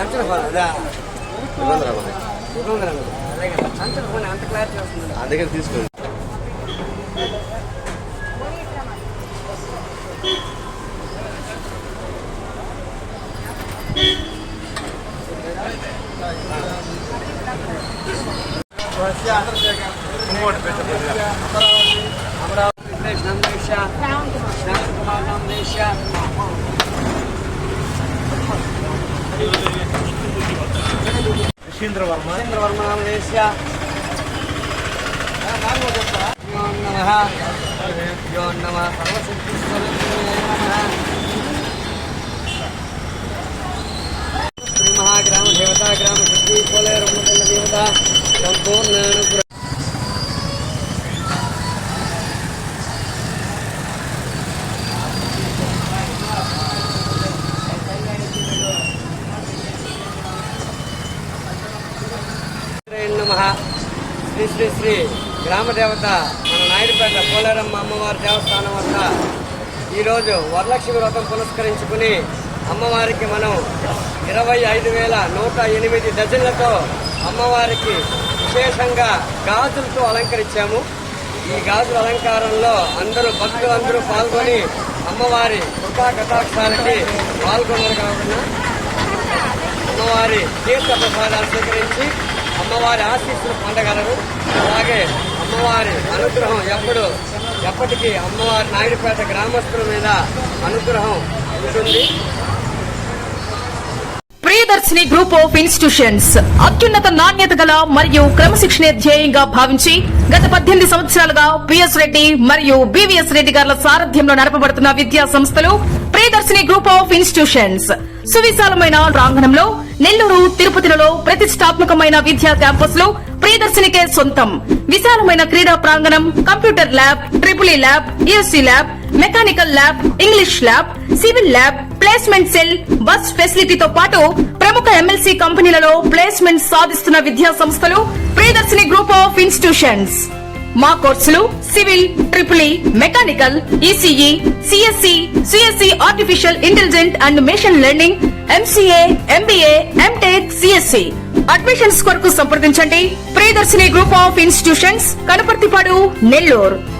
అదా ఇబ్బంది రా మనకి. ఇబ్బంది రా మరి. అదే కదా అంత పోనీ, అంత క్లారిటీ వస్తుంది అందుకని తీసుకోండి అమరావతి వెంకటేష్ నందేశ శాంతకుమార్ నందేశ యశీంద్ర వర్మ చంద్రవర్మ నందేశ యో నమః. యో శ్రీ మహాగ్రామ దేవత గ్రామ శక్తి కోలేరు దేవత సంపూర్ణ నమ. శ్రీ శ్రీ శ్రీ గ్రామదేవత మన నాయుడుపేట పోలేరమ్మ అమ్మవారి దేవస్థానం వద్ద ఈరోజు వరలక్ష్మి వ్రతం పురస్కరించుకుని అమ్మవారికి మనం ఇరవై ఐదు వేల నూట ఎనిమిది డజన్లతో అమ్మవారికి విశేషంగా గాజులతో అలంకరించాము. ఈ గాజుల అలంకారంలో అందరూ భక్తులు అందరూ పాల్గొని అమ్మవారి కృపా కటాక్షాలకి పాల్గొన్నారు కావున అమ్మవారి తీర్థ ప్రసాదాలు స్వీకరించి అమ్మవారి ఆశీస్సులు పొందగలరు. అలాగే అమ్మవారి అనుగ్రహం ఎప్పుడు ఎప్పటికీ అమ్మవారి నాయుడుపేట గ్రామస్తుల మీద అనుగ్రహం ఉంటుంది. ప్రియదర్శిని గ్రూప్ ఆఫ్ ఇన్స్టిట్యూషన్స్ అత్యున్నత నాణ్యత గల మరియు క్రమశిక్షణ ధ్యేయంగా భావించి గత పద్దెనిమిది సంవత్సరాలుగా పిఎస్ రెడ్డి మరియు బివిఎస్ రెడ్డి గారుల సారథ్యంలో నడపబడుతున్న విద్యా సంస్థలు ప్రియదర్శిని గ్రూప్ ఆఫ్ ఇన్స్టిట్యూషన్స్. సువిశాలమైన ప్రాంగణంలో నెల్లూరు తిరుపతిలలో ప్రతిష్టాత్మకమైన విద్యా క్యాంపస్లు ప్రియదర్శినికే సొంతం. విశాలమైన క్రీడా ప్రాంగణం computer lab triple lab UC lab mechanical lab English lab civil lab placement cell bus ఫెసిలిటీతో పాటు ప్రముఖ ఎమ్మెల్సీ కంపెనీలలో ప్లేస్మెంట్ సాధిస్తున్న విద్యా సంస్థలు ప్రియదర్శిని గ్రూప్ ఆఫ్ ఇన్స్టిట్యూషన్స్. మా కోర్సులు civil triple E mechanical ECE CSC CSC artificial intelligent and machine learning MCA MBA MTech CSC admissions కొరకు సంప్రదించండి. Priyadarshini group of institutions Kanaparthipadu Nellore